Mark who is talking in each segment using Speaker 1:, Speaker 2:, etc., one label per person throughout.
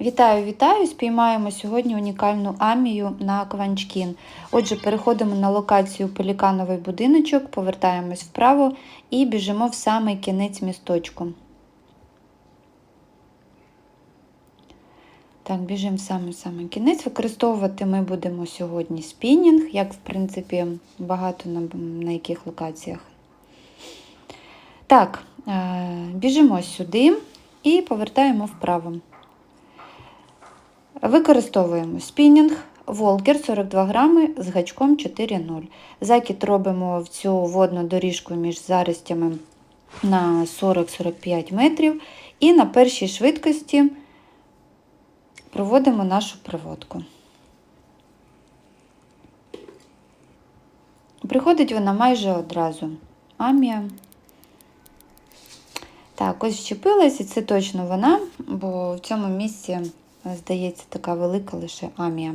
Speaker 1: Вітаю, вітаю! Спіймаємо сьогодні унікальну амію на Кванчкін. Отже, переходимо на локацію Пелікановий будиночок, повертаємось вправо і біжимо в самий кінець місточку. Так, біжимо в самий самий кінець. Використовувати ми будемо сьогодні спінінг, як, в принципі, багато на, на яких локаціях. Так, е, біжимо сюди і повертаємо вправо. Використовуємо спінінг, волкер 42 грами з гачком 4,0. Закид робимо в цю водну доріжку між заростями на 40-45 метрів. І на першій швидкості проводимо нашу приводку. Приходить вона майже одразу. Амія. Так, ось вчепилась, і це точно вона, бо в цьому місці, здається, така велика лише амія.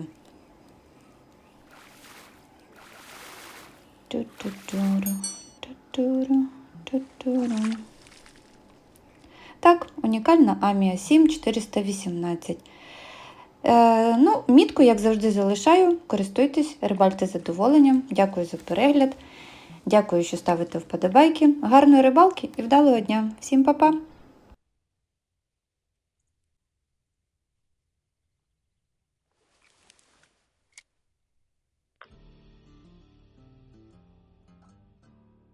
Speaker 1: Так, унікальна амія 7418. Е, ну, Мітку, як завжди, залишаю. Користуйтесь, рибальте задоволенням. Дякую за перегляд. Дякую, що ставите вподобайки. Гарної рибалки і вдалого дня. Всім па-па!